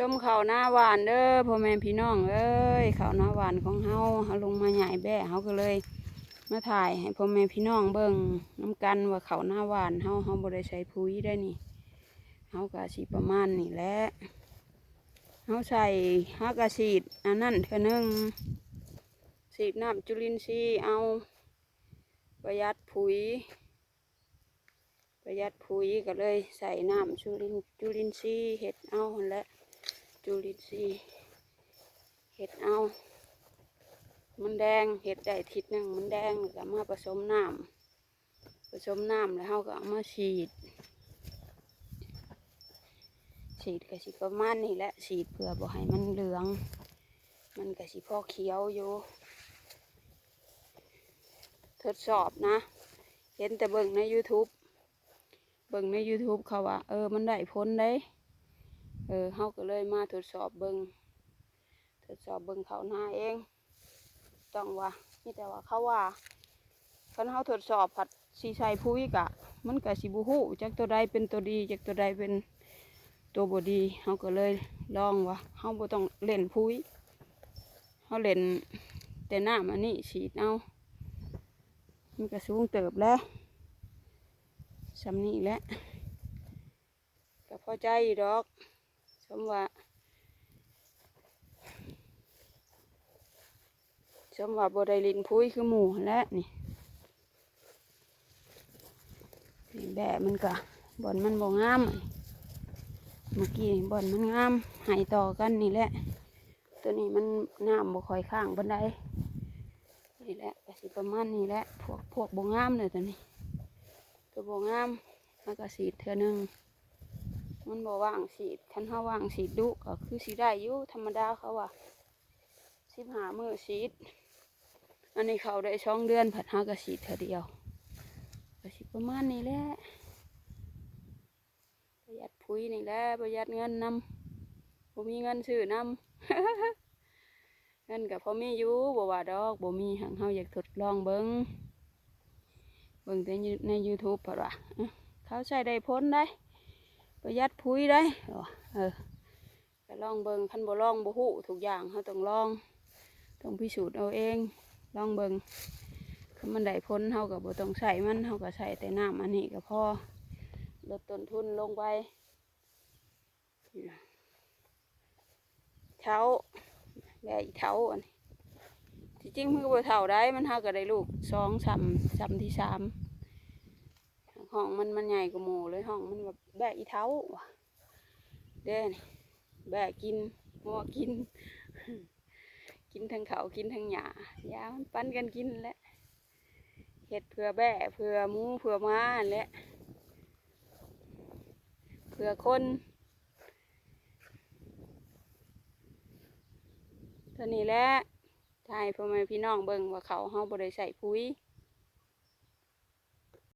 ชมเขาหน้าหวานเด้อพ่อแม่พี่น้องเอ้ยเขาหน้าหวานของเฮาเฮาลงมาใหญ่แบ่เฮาก็เลย มาถ่ายให้พ่อแม่พี่น้องเบิ่งน้ำกันว่าเขาหน้าหวานเฮาเฮาบ่ได้ใช้ปุ๋ยได้นี่เฮาก็สิประมาณนี้แหละเฮาใส่เฮาก็ฉีดอันนั้นเทื่อหนึงฉีดน้ำจุลินทรีย์เอาประหยัดปุ๋ยประหยัดปุ๋ยก็เลยใส่น้ำจุลินจุลินทรีย์เห็ดเอาแหละ จุลินทรีย์เห็ดเอา มันแดงเห็ดได้ทิศหนึ่งมันแดงแล้วก็มาผสมน้ำผสมน้ำแล้วเราก็เอามาฉีด ฉีดก็สิประมาณนี้แหละฉีดเพื่อบ่ให้มันเหลือง มันก็สิพอเขียวอยู่ ทดสอบนะ เห็นแต่เบิ่งใน YouTube เบิ่งใน YouTube เขาว่า เออ มันได้ผลได้ เออเฮาก็เลยมาทดสอบเบิ่งทดสอบเบิ่งเขาหน้าเอง ต้องว่านี่แต่ว่าเขาว่าคันเฮาทดสอบผัดสีใส่ปุ๋ยกะ มันก็สิบ่ฮู้จักตัวใดเป็นตัวดีจักตัวใดเป็นตัวบดีเฮาก็เลยลองว่าเฮาบ่ต้องเล่นปุ๋ยเฮาเล่นแต่น้ำอันนี้ฉีดเอามันก็สูงเติบแล้วสำนี้แหละก็พอใจดอก สมว่าสมว่าบไดลินพุ้ยคือหมูแหล้วนี่นี่แบะมันก็บอนมันบ่งาม เมื่อกี้บอนมันงามหายต่อกันนี่แหละ ตัวนี้มันน้ำบ่คอยข้างบันไดนี่แหละกสิประมาณนี้แหละพวกพวกบงามเลยตัวนี้ ตัวบงามมันก็สีเท่อหนึ่ง มันบว่างสีดคันเขาว่างสีดดุก็คือสีได้อยู่ธรรมดาเขาว่าสิบหามือสีดอันนี้เขาได้ช่องเดือนผัดห้าก็สีดเท่อเดียวก็สิประมาณนี้แหละประหยัดปุ๋ยนี่แหละประหยัดเงินนำผมมีเงินซื้อนำเงินกับพ่อมีอยู่บ่ว่าดอกบ่มีหังเฮาอยากทดลองเบิ่งเบิ่งแต่ใน YouTube เพราะว่าอื้อเขาใช้ได้ผลได้ ประหยัดปุ๋ยได้เออก็ลองเบิงคันบ่ลองบ่ฮู้ทุกอย่างเฮาต้องลองต้องพิสูจน์เอาเอง ลองเบิงคันมันได้ผลเฮาก็บ่ต้องใช้มันเฮาก็ใช้แต่น้ำอันนี้ก็พอลดต้นทุนลงไปเช้าแม่อีเท่าอันนี้จริงมันก็บ่เท่าได้มันหาก็ได้ลูกสองสามสามที่สาม ห้องมันมันใหญ่กว่าหมูเลยห้องมันแบบแบะอีเท่าเด้นี่แบะกินงัวกิน กินทั้งเขากินทั้งหญ้ายามันปั้นกันกินแหละเห็ดเพื่อแบะเพื่อมูเพื่อม้าอันแหละเพื่อคนตัวนี้แหละถ่ายพ่อแม่พี่น้องเบิ่งว่าเขาเฮาบ่ได้ใส่ปุ๋ย